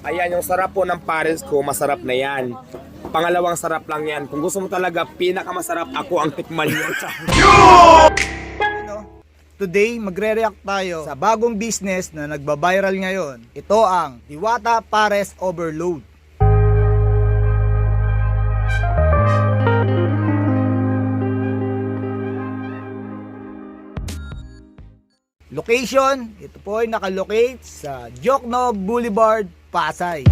Ayan, yung sarap po ng pares ko, masarap na yan. Pangalawang sarap lang yan. Kung gusto mo talaga, pinakamasarap ako ang tikman niyo. Today, magre-react tayo sa bagong business na nagba-viral ngayon. Ito ang Diwata Pares Overload. Location, ito po ay nakalocate sa Jokno Boulevard, Pasay.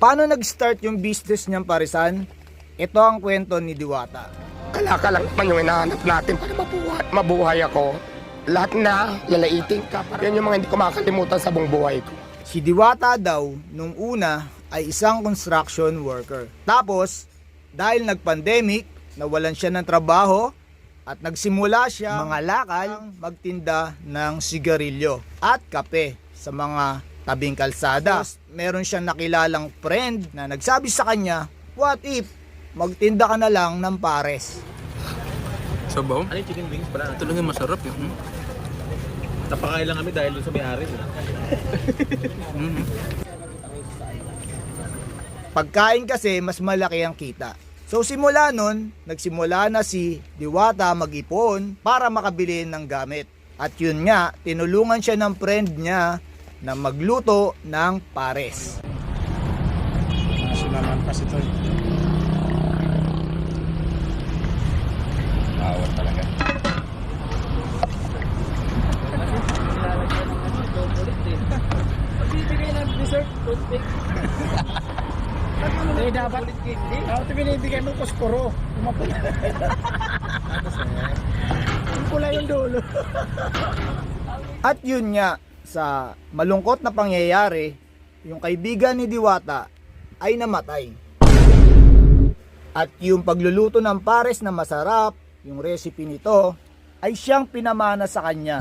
Paano nag-start yung business niyang parisan? Ito ang kwento ni Diwata. Kalaka lang naman yung hinahanap natin para mabuhay, mabuhay ako. Lahat na, lalaitin ka. Yan yung mga hindi ko makakalimutan sa buong buhay ko. Si Diwata daw, nung una, ay isang construction worker. Tapos, dahil nag-pandemic, nawalan siya ng trabaho at nagsimula siya mga lakal magtinda ng sigarilyo at kape sa mga tabing kalsada. Tapos, meron siyang nakilalang friend na nagsabi sa kanya, what if magtinda ka na lang ng pares? Sabaw? Ano yung chicken wings pala? Ito lang yung masarap yun. Mm. Napakain lang kami dahil dun sa may-ari. Mm. Pagkain kasi mas malaki ang kita. So simula nun, nagsimula na si Diwata mag-ipon para makabili ng gamit. At yun nga, tinulungan siya ng friend niya na magluto ng pares. Kasi ito. Bawal talaga. Eh, dapat. Ito binibigay mo kuskuro. Umapula. Yung pula yung dulo. At yun nga, sa malungkot na pangyayari, yung kaibigan ni Diwata ay namatay. At yung pagluluto ng pares na masarap, yung recipe nito, ay siyang pinamana sa kanya.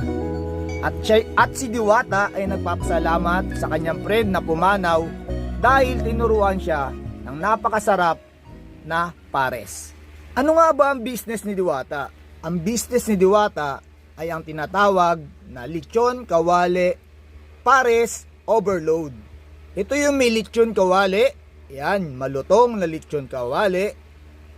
At, siya, at si Diwata ay nagpapasalamat sa kanyang friend na pumanaw dahil tinuruan siya ng napakasarap na pares. Ano nga ba ang business ni Diwata? Ang business ni Diwata ay ang tinatawag na lechon kawale pares overload. Ito yung may lechon kawale, yan, malutong na lechon kawale.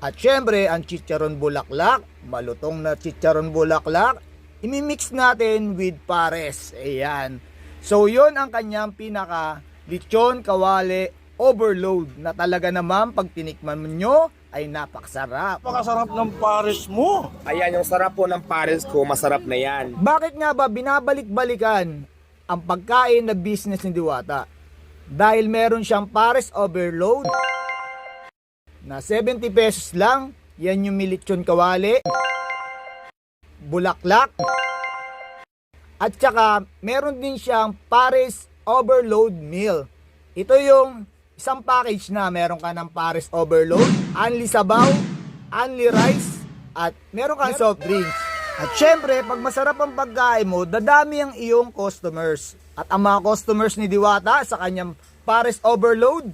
At syempre, ang chicharon bulaklak, malutong na chicharon bulaklak, imimix natin with pares. Ayan. So, yon ang kanyang pinaka lechon kawale overload na talaga naman pag tinikman mo nyo ay napakasarap. Napakasarap ng pares mo. Ayan, yung sarap po ng pares ko, masarap na yan. Bakit nga ba binabalik-balikan ang pagkain na business ni Diwata? Dahil meron siyang pares overload na 70 pesos lang, yan yung militsyon kawali, bulaklak, at saka meron din siyang pares overload meal. Ito yung isang package na meron ka ng pares overload, only sabaw, only rice, at meron kang soft drinks. At syempre, pag masarap ang pagkain mo, dadami ang iyong customers. At ang mga customers ni Diwata sa kanyang pares overload,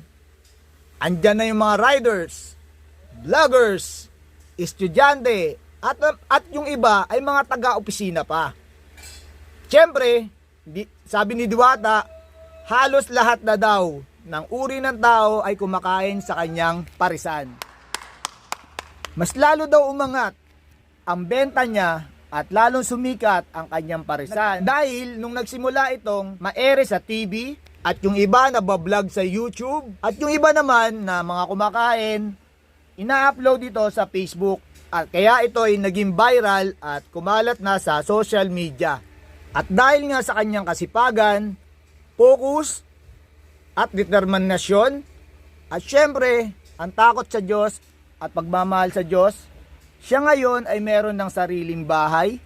andyan na yung mga riders, vloggers, estudyante, at, at yung iba ay mga taga-opisina pa. Siyempre, sabi ni Diwata, halos lahat na daw ng uri ng tao ay kumakain sa kanyang parisan. Mas lalo daw umangat ang benta niya at lalong sumikat ang kanyang parisan. Dahil nung nagsimula itong maere sa TV at yung iba na bablog sa YouTube at yung iba naman na mga kumakain, ina-upload ito sa Facebook. At kaya ito ay naging viral at kumalat na sa social media. At dahil nga sa kanyang kasipagan, focus, at determinasyon, at syempre, ang takot sa Diyos at pagmamahal sa Diyos, siya ngayon ay meron ng sariling bahay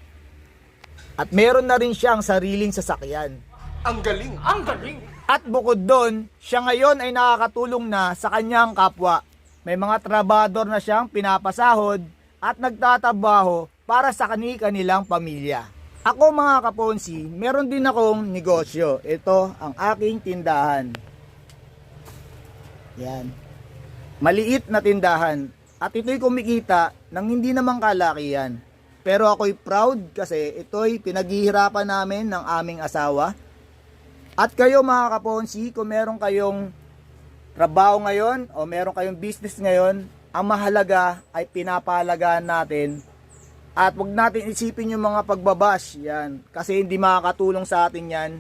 at meron na rin siyang sariling sasakyan. Ang galing. Ang galing. At bukod doon, siya ngayon ay nakakatulong na sa kanyang kapwa. May mga trabador na siyang pinapasahod at nagtatrabaho para sa kani-kanilang pamilya. Ako mga kaponsi, meron din akong negosyo. Ito ang aking tindahan. Yan. Maliit na tindahan. At ito'y kumikita ng hindi naman kalakihan. Pero ako'y proud kasi ito'y pinaghihirapan namin ng aming asawa. At kayo mga kaponsi, kung meron kayong trabaho ngayon o meron kayong business ngayon, ang mahalaga ay pinapahalagaan natin at wag natin isipin yung mga pagbabash yan kasi hindi makakatulong sa atin yan.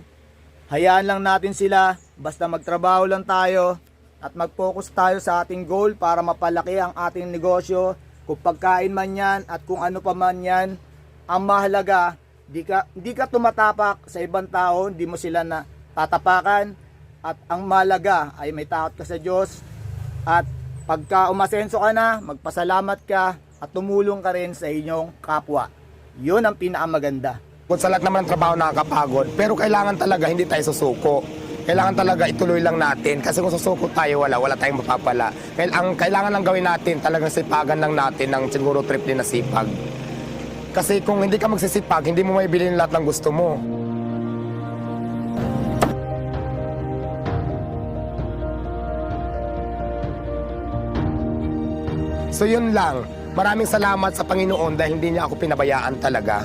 Hayaan lang natin sila basta magtrabaho lang tayo at mag-focus tayo sa ating goal para mapalaki ang ating negosyo. Kung pagkain man yan at kung ano pa man yan ang mahalaga di ka, di ka tumatapak sa ibang tao hindi mo sila na tatapakan. At ang mahalaga ay may takot ka sa Diyos. At pagka umasenso ka na magpasalamat ka at tumulong ka rin sa inyong kapwa. Yun ang pinakamaganda. Kung sa lahat naman ng trabaho nakakapagod, pero kailangan talaga hindi tayo susuko. Kailangan talaga ituloy lang natin kasi kung susuko tayo wala, wala tayong mapapala. Kail- ang kailangan lang gawin natin, talagang sipagan lang natin ng siguro triple na sipag. Kasi kung hindi ka magsisipag, hindi mo may bilhin lahat ng gusto mo. So yun lang. Maraming salamat sa Panginoon dahil hindi niya ako pinabayaan talaga.